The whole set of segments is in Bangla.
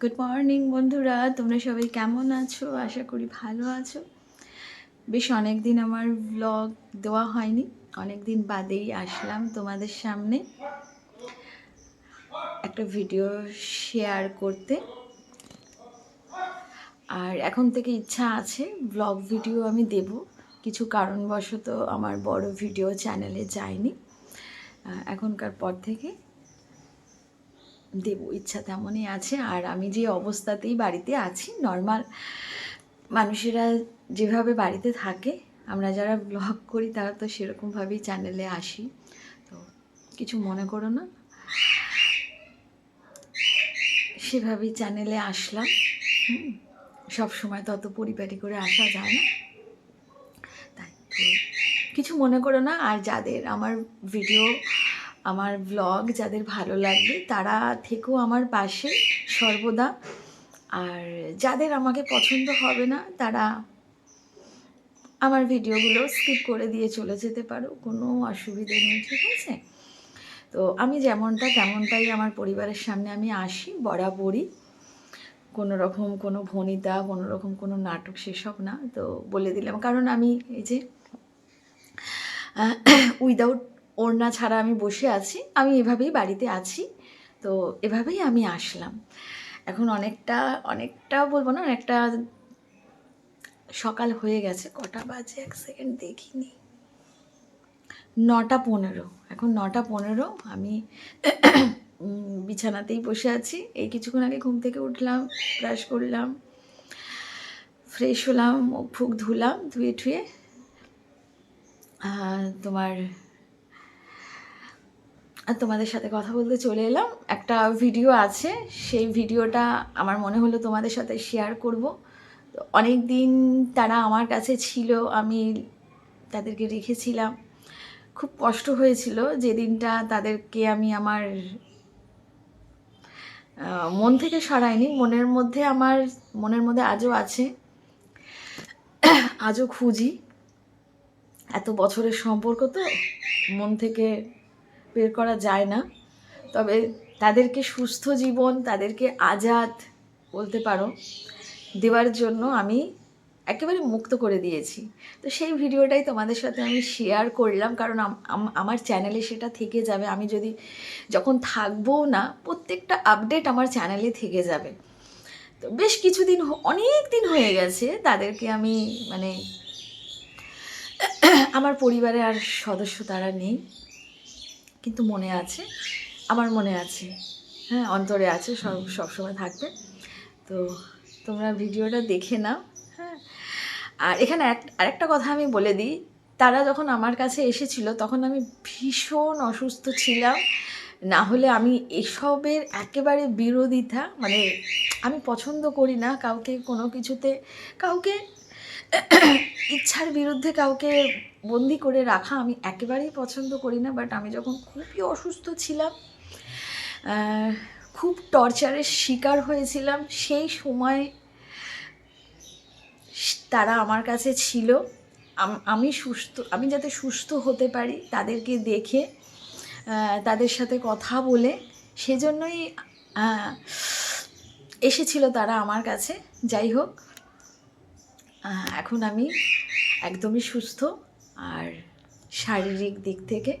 গুড মর্নিং বন্ধুরা। তোমরা সবাই কেমন আছো? আশা করি ভালো আছো। বেশ অনেক দিন আমার ব্লগ দেওয়া হয়নি। অনেক দিন বাদেই আসলাম তোমাদের সামনে একটা ভিডিও শেয়ার করতে। আর এখন থেকে ইচ্ছা আছে ব্লগ ভিডিও আমি দেব। কিছু কারণবশত আমার বড় ভিডিও চ্যানেলে যায়নি। এখনকার পর থেকে দেব, ইচ্ছা তেমনই আছে। আর আমি যে অবস্থাতেই বাড়িতে আছি নর্মাল মানুষেরা যেভাবে বাড়িতে থাকে, আমরা যারা ব্লগ করি, তারা তো সেরকমভাবেই চ্যানেলে আসি। তো কিছু মনে করো না? সেভাবেই চ্যানেলে আসলাম। সব সময় তত পরিপাটি করে আসা যায় না। তাই কিছু মনে করো না? আর যাদের আমার ভিডিও আমার ব্লগ যাদের ভালো লাগবে, তারা থেকেও আমার পাশে সর্বদা। আর যাদের আমাকে পছন্দ হবে না, তারা আমার ভিডিওগুলো স্কিপ করে দিয়ে চলে যেতে পারো, কোনো অসুবিধে নেই, ঠিক আছে? তো আমি যেমনটা তেমনটাই আমার পরিবারের সামনে আমি আসি, বরাবরই। কোনো রকম কোনো ভনিতা, কোনো রকম কোনো নাটক সেসব না, তো বলে দিলাম। কারণ আমি এই যে উইদাউট ওড়না ছাড়া আমি বসে আছি আমি এভাবেই বাড়িতে আছি তো এভাবেই আমি আসলাম। এখন অনেকটা অনেকটা বলব না অনেকটা সকাল হয়ে গেছে কটা বাজে এক সেকেন্ড দেখিনি। নটা পনেরো এখন নটা পনেরো আমি বিছানাতেই বসে আছি এই কিছুক্ষণ আগে ঘুম থেকে উঠলাম ব্রাশ করলাম ফ্রেশ হলাম মুখ ফুক ধুলাম ধুয়ে আহ, তোমার তোমাদের সাথে কথা বলতে চলে এলাম। একটা ভিডিও আছে, সেই ভিডিওটা আমার মনে হলো তোমাদের সাথে শেয়ার করব। অনেক দিন তারা আমার কাছে ছিল, আমি তাদেরকে রেখেছিলাম। খুব কষ্ট হয়েছিল যেদিনটা তাদেরকে আমি আমার মন থেকে সরাইনি, মনের মধ্যে আমার, মনের মধ্যে আজও আছে, আজও খুঁজি। এত বছরের সম্পর্ক তো মন থেকে বের করা যায় না। তবে তাদেরকে সুস্থ জীবন, তাদেরকে আজাদ বলতে পারো, দেওয়ার জন্য আমি একেবারে মুক্ত করে দিয়েছি। তো সেই ভিডিওটাই তোমাদের সাথে আমি শেয়ার করলাম, কারণ আম- আম- আমার চ্যানেলে সেটা থেকে যাবে। আমি যদি যখন থাকব না, প্রত্যেকটা আপডেট আমার চ্যানেলে থেকে যাবে। তো বেশ কিছুদিন অনেক দিন হয়ে গেছে তাদেরকে আমি মানে আমার পরিবারে আর সদস্য তারা নেই। কিন্তু মনে আছে, আমার মনে আছে। হ্যাঁ অন্তরে আছে, সব সবসময় থাকবে। তো তোমরা ভিডিওটা দেখে নাও হ্যাঁ। আর এখানে আরেকটা কথা আমি বলে দিই, তারা যখন আমার কাছে এসেছিল, তখন আমি ভীষণ অসুস্থ ছিলাম। না হলে আমি এসবের একেবারে বিরোধিতা মানে আমি পছন্দ করি না কাউকে কোনো কিছুতে। কাউকে ইচ্ছার বিরুদ্ধে কাউকে বন্দি করে রাখা আমি একেবারেই পছন্দ করি না বাট আমি যখন খুবই অসুস্থ ছিলাম খুব টর্চারের শিকার হয়েছিলাম, সেই সময় তারা আমার কাছে ছিল। আমি সুস্থ, আমি যাতে সুস্থ হতে পারি তাদেরকে দেখে তাদের সাথে কথা বলে, সেজন্যই এসেছিল তারা আমার কাছে। যাই হোক এখন আমি একদমই সুস্থ আর শারীরিক দিক থেকে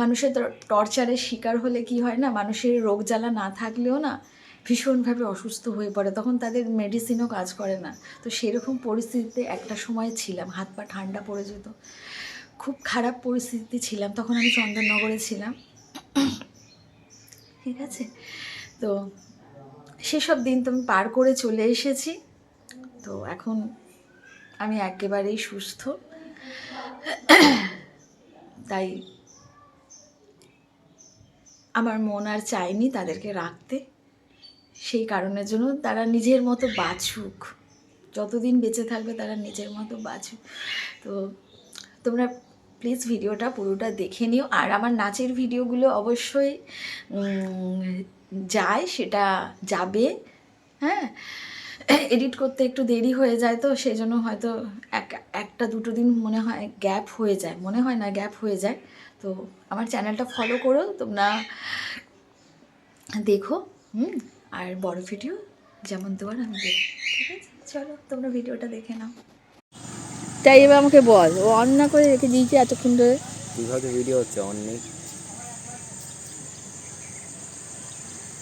মানুষের টর্চারের শিকার হলে কি হয় না, মানুষের রোগ জ্বালা না থাকলেও না ভীষণভাবে অসুস্থ হয়ে পড়ে, তখন তাদের মেডিসিনও কাজ করে না। তো সেরকম পরিস্থিতিতে একটা সময় ছিলাম, হাত পা ঠান্ডা পড়ে যেত। খুব খারাপ পরিস্থিতি ছিলাম, তখন আমি চন্দননগরে ছিলাম। ঠিক আছে? তো সেসব দিন তো আমি পার করে চলে এসেছি। তো এখন আমি একেবারেই সুস্থ। তাই আমার মন আর চায়নি তাদেরকে রাখতে। সেই কারণের জন্য তারা নিজের মতো বাছুক। যতদিন বেঁচে থাকবে তারা নিজের মতো বাছুক। তো তোমরা প্লিজ ভিডিওটা পুরোটা দেখে নিও। আর আমার নাচের ভিডিওগুলো অবশ্যই যায়, সেটা যাবে। হ্যাঁ? এডিট করতে একটু দেরি হয়ে যায় তো সেই জন্য হয়তো এক একটা দুটো দিন মনে হয় গ্যাপ হয়ে যায় মনে হয় না গ্যাপ হয়ে যায়। তো আমার চ্যানেলটা ফলো করো তোমরা দেখো হুম? আর বড় ভিডিও যেমন তোমার আমি দেব ঠিক আছে? চলো তোমরা ভিডিওটা দেখে নাও। তাই এবার আমাকে বল ও অন না করে রেখে দিয়েছে এতক্ষণ ধরে? কীভাবে ভিডিও হচ্ছে অনেক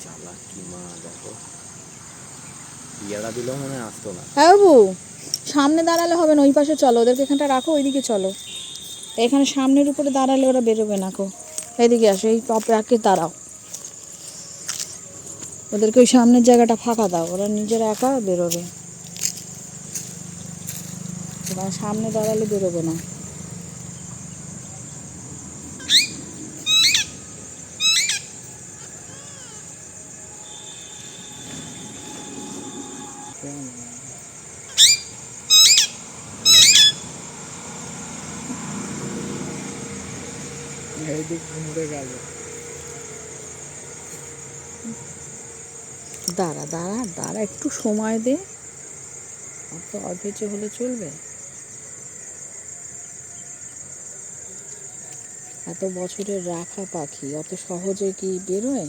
চালাকি মা দেখো। পিয়ারা দিলেও মনে আসতো না। হ্যাঁ বাবু, সামনে দাঁড়ালে হবে না, ওই পাশে চলো, ওদেরকে এখানটা রাখো, ওইদিকে চলো। এখানে সামনের উপরে দাঁড়ালে ওরা বেরোবে না কো। এইদিকে আসো, এই পাপড়াকে দাঁড়াও। ওদেরকে ওই সামনের জায়গাটা ফাঁকা দাও, ওরা নিজের একা বেরোবে। ওরা সামনে দাঁড়ালে বেরোবে না। দাঁড়া দাঁড়া দাঁড়া একটু সময় দে। অত অধৈর্য হলে চলবে। এত বছরের রাখা পাখি অত সহজে কি বেরোয়?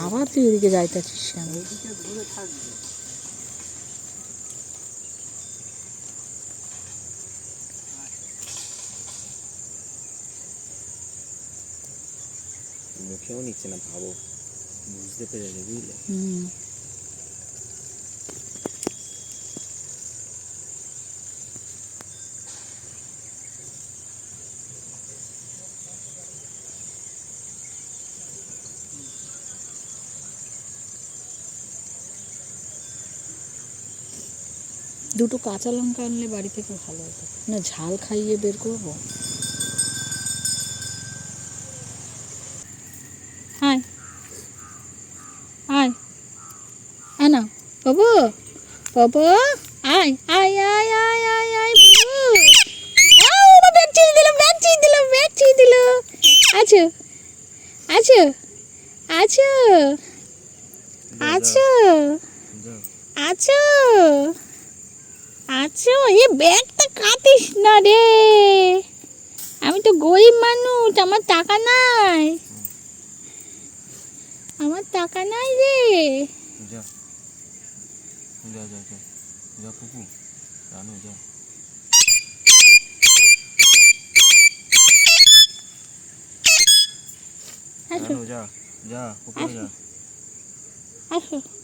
আবার তুই এদিকে যাইতেছিস কেন? মুখেও নিচ্ছে না ভাবো। বুঝতে পেরে বুঝলে? হুম। দুটো কাঁচা লঙ্কা আনলে বাড়ি থেকে ভালো হতো। না ঝাল খাইয়ে বের করব? আয় আয় না বাবু। বাবু আয় আয় আয় আয় আয় আয় আছো? আছো? আছো? আছো? আছো? আছো এ ব্যাগটা কাটিস না রে। আমি তো গরিব মানুষ আমার টাকা নাই। আমার টাকা নাই রে। যা যা যা যা যা কুকু রানু যা। রানু যা যা উপরে যা।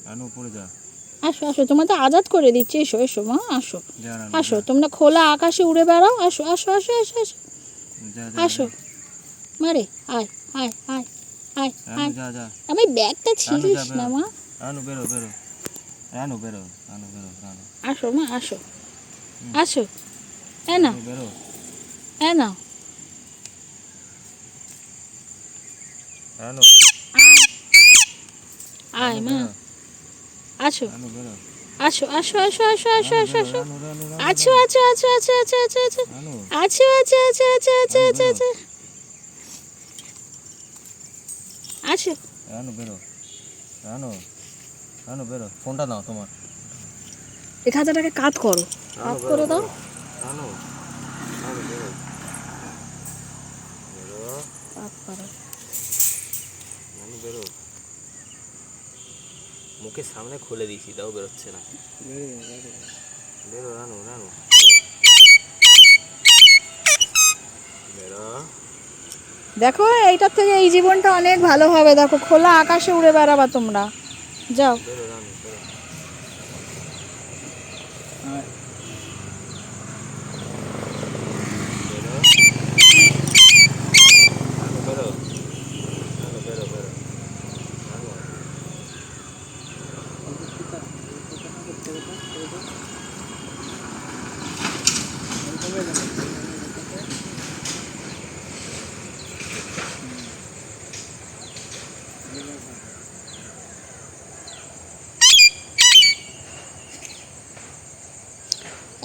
রানু উপরে যা। আসো আসো তোমার তো আজাদ করে দিচ্ছে। এসো এসো মা আসো। আসো তোমরা খোলা আকাশে উড়ে বেড়াও। আসো আসো আসো আসো আসো। আসো। মারে আয় আয় আয় আয় আয়। আমি ব্যাগটা ছিলিস না মা। রানু বেরো বেরো। রানু বেরো রানু বেরো রানু। আসো মা আসো। আসো। এ না। বেরো। এ না। রানু। আয়। মা। আসো আসো আসো আসো আসো আসো আসো আসো আছো আছো আছো আছো আছো আছো আছো আছো আছো আছো আছো আছো আছো আছো আছো রানু বেরো রানু রানু বেরো ফোনটা দাও তোমার এক হাজার টাকা কাত করো কাত করে দাও রানু রানু বেরো বেরো কাত করো রানু বেরো মুখের সামনে খুলে দিয়েছি তাও বেরোচ্ছে না। বেরো রানু রানু। বেরো। দেখো এইটার থেকে এই জীবনটা অনেক ভালো হবে। দেখো খোলা আকাশে উড়ে বেড়াবা তোমরা। যাও।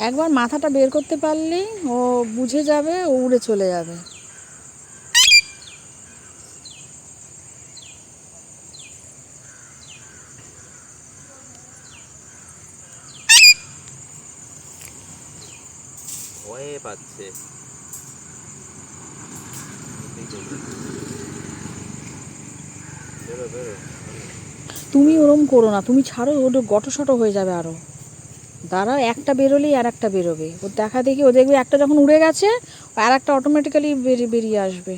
একবার মাথাটা বের করতে পারলেই ও বুঝে যাবে ও উড়ে চলে যাবে। তুমি ওরম করো না তুমি ছাড়ো ওটা গটসটো হয়ে যাবে আরও। দাঁড়াও, একটা বেরোলেই আর একটা বেরোবে। ও দেখা দেখি, ও দেখবে একটা যখন উড়ে গেছে, আর একটা অটোমেটিক্যালি বেরিয়ে বেরিয়ে আসবে।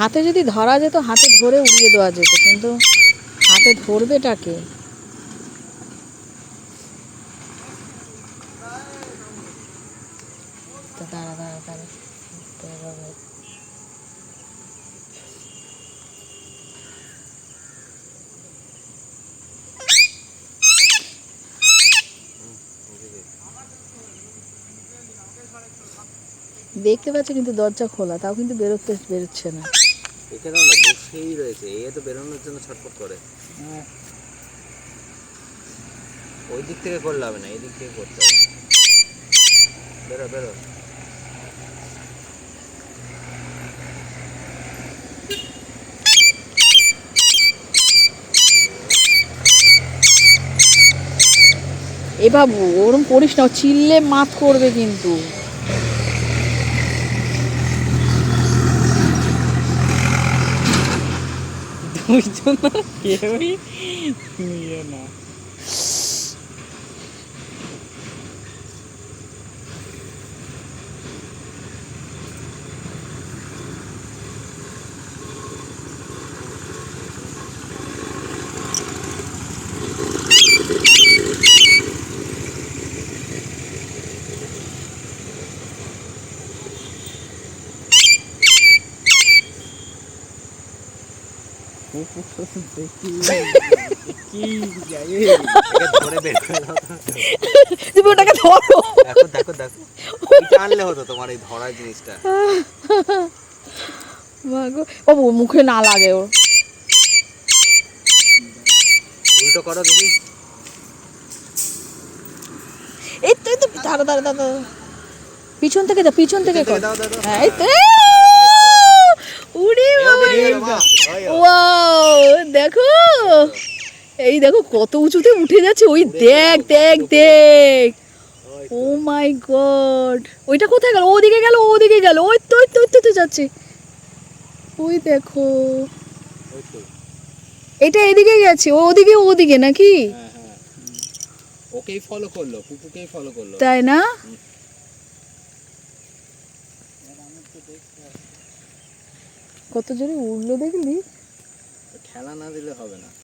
হাতে যদি ধরা যেত, হাতে ধরে উড়িয়ে দেওয়া যেত, কিন্তু হাতে ধরবেটাকে তো দাঁড়া দাঁড়া দাঁড়া দেখতে পাচ্ছে কিন্তু দরজা খোলা, তাও কিন্তু বেরোতে বেরোচ্ছে না। এখানে না বসেই রয়েছে এ তো বেরোনোর জন্য ছটফট করে। ওই দিক থেকে করলে হবে না, এই দিক থেকে করতে হবে। বেরো বেরো। এ বাবু, ওরম করিস না চিল্লে মাত করবে কিন্তু। দুইজন কেউই ইয়ে না একে ধরে বের তুমি ওটাকে ধরো দেখো দেখো দেখো আনলে হতো তোমার এই ধরা জিনিসটা মাগো মুখে না লাগে ওর উল্টো করো দেখি এই তো তো দাঁড়া দাঁড়া। পিছন থেকে যা পিছন থেকে কর। দাও দাও দাও। হ্যাঁ, এই তো উড়ি এও বাবা বেরিয়ে গেল, মা। ওই ও। ওয়াও দেখো। এই দেখো কত উঁচুতে উঠে যাচ্ছে। ওই দেখ দেখ দেখ। ও মাই গড ওইটা কোথায় গেল? ওদিকে গেল ওদিকে গেল। ওই তো ওই তো ওই তো, যাচ্ছে। ওই দেখো। এটা এদিকে গেছে। ও ওদিকে ওদিকে নাকি? হ্যাঁ হ্যাঁ। ওকেই ফলো করল পুপুকেই ফলো করল। তাই না? কত জোরে উড়লো দেখলি? খেলা না দিলে হবে না।